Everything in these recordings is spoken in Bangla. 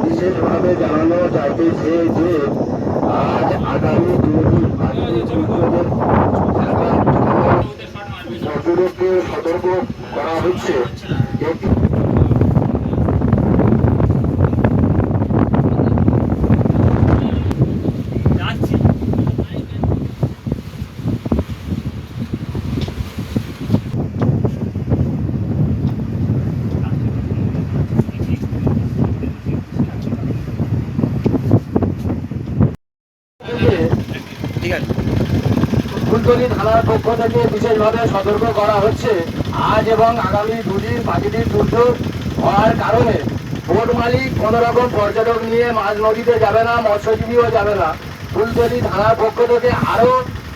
বিশেষভাবে জানানো যাইতেছে যে আজ আগামী দুদিন ঠাকুরকে সতর্ক করা হচ্ছে। ফুলতলি থানার পক্ষ থেকে বিশেষভাবে সতর্ক করা হচ্ছে। আজ এবং আগামী দুদিন প্রাকৃতিক দুর্যোগ হওয়ার কারণে বোট মালিক কোনো রকম পর্যটক নিয়ে মাঝ নদীতে যাবে না, মৎস্যজীবীও যাবে না। ফুলতলি থানার পক্ষ থেকে আরও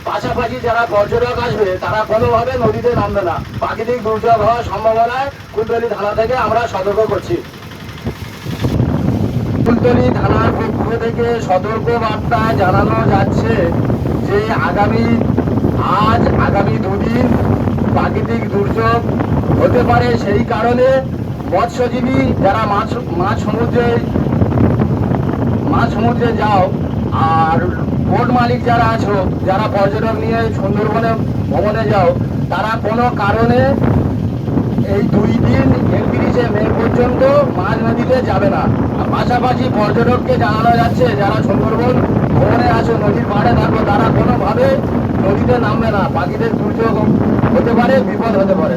পাশাপাশি যারা পর্যটক আসবে, তারা কোনোভাবে নদীতে নামবে না। প্রাকৃতিক দুর্যোগ হওয়ার সম্ভাবনায় ফুলতলি থানা থেকে আমরা সতর্ক করছি। ফুলতলি থানার পক্ষ থেকে সতর্ক বার্তা জানানো যাচ্ছে যে আগামী আজ আগামী দুদিন প্রাকৃতিক দুর্যোগ হতে পারে সেই কারণে মৎস্যজীবী যারা মাছ মাছ সমুদ্রে মাছ সমুদ্রে যাও আর বোট মালিক যারা আছো, যারা পর্যটক নিয়ে সুন্দরবনে ভ্রমণে যাও, তারা কোনো কারণে এই দুই দিন একত্রিশে মে পর্যন্ত মাছ নদীতে যাবে না। পাশাপাশি পর্যটককে জানানো যাচ্ছে, যারা সুন্দরবন ভ্রমণে আছে, নদীর পাড়ে থাকো, তারা কোনোভাবে নদীতে নামবে না পাখিদের দুর্যোগ হতে পারে বিপদ হতে পারে।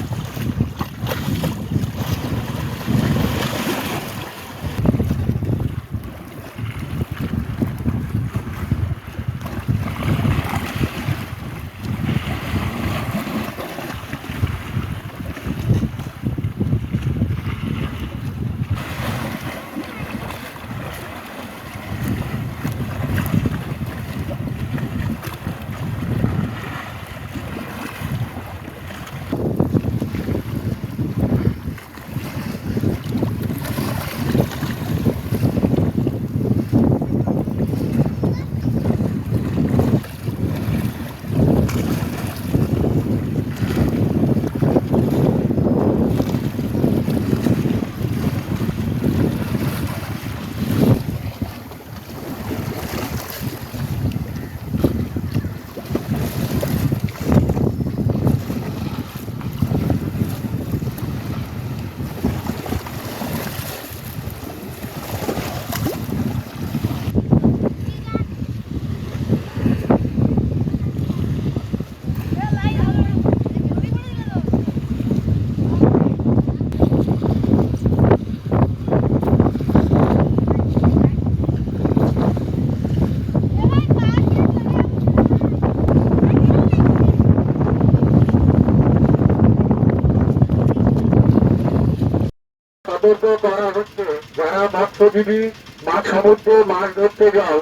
সতর্ক করা হচ্ছে। যারা মৎস্যজীবী, মাছ সমুদ্রে মাছ ধরতে যাও,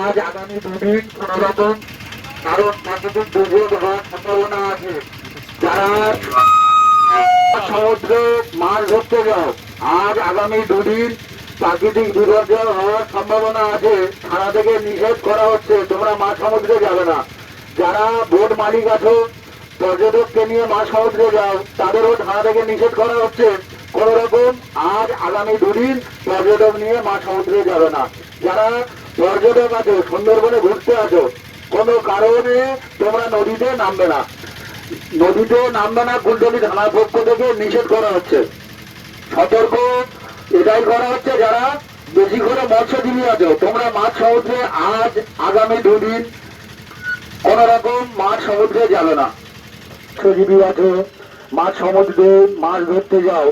আজ আগামী দুদিন কোন রকম কারণ প্রাকৃতিক দুর্যোগ হওয়ার সম্ভাবনা আছে। যারা সমুদ্রে মাছ ধরতে যাও, আজ আগামী দুদিন প্রাকৃতিক বিপর্যয় হওয়ার সম্ভাবনা আছে। থানা থেকে নিষেধ করা হচ্ছে, তোমরা মাছ সমুদ্রে যাবে না। যারা বোট মালিক আছো, পর্যটককে নিয়ে মাছ সমুদ্রে যাও, তাদেরও থানা থেকে নিষেধ করা হচ্ছে। কোন রকম, আজ আগামী দুদিন পর্যটক নিয়ে মা সমুদ্রে যাবে না। যারা পর্যটক আছো, সুন্দরবনে ঘুরতে আছো, কোনো কারণে তোমরা নদীতে নামবে না। নদীতে নামবে না, কুলতলি থানার পক্ষ থেকে নিষেধ করা হচ্ছে। সতর্ক এটাই করা হচ্ছে, যারা বেশি করে মৎস্যজীবী আছো, তোমরা মাছ সমুদ্রে আজ আগামী দুদিন কোন রকম মাছ সমুদ্রে যাবে না। মৎস্যজীবী আছো মাছ সমুদ্রে মাছ ধরতে যাও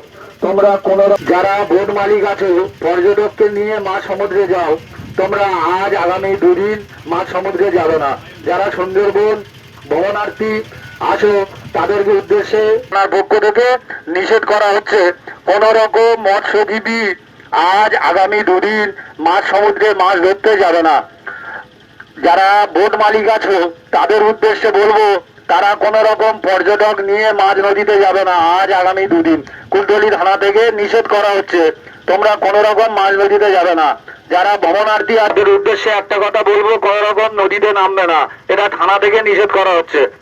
তোমরা কোন যারা বোট মালিক আছো, পর্যটককে নিয়ে মাছ সমুদ্রে যাও। তোমরা আজ আগামী দুদিন মাছ সমুদ্রে যাবে না। যারা সুন্দরবন, ভবনার্থী আসো তাদেরকে উদ্দেশ্যে আপনার পক্ষ থেকে নিষেধ করা হচ্ছে, কোন রকম মৎস্যজীবী আজ আগামী দুদিন মাছ সমুদ্রে মাছ ধরতে যাবে না। যারা বোট মালিক আছো, তাদের উদ্দেশ্যে বলব তারা কোন রকম পর্যটক নিয়ে মাঝ নদীতে যাবে না। আজ আগামী দুদিন। কুলতলি থানা থেকে নিষেধ করা হচ্ছে। তোমরা কোন রকম মাঝ নদীতে যাবে না। যারা ভ্রমণার্থী আদের উদ্দেশ্যে একটা কথা বলব, কোন রকম নদীতে নামবে না। এটা থানা থেকে নিষেধ করা হচ্ছে।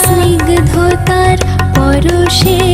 স্নিগ্ধতার পরশে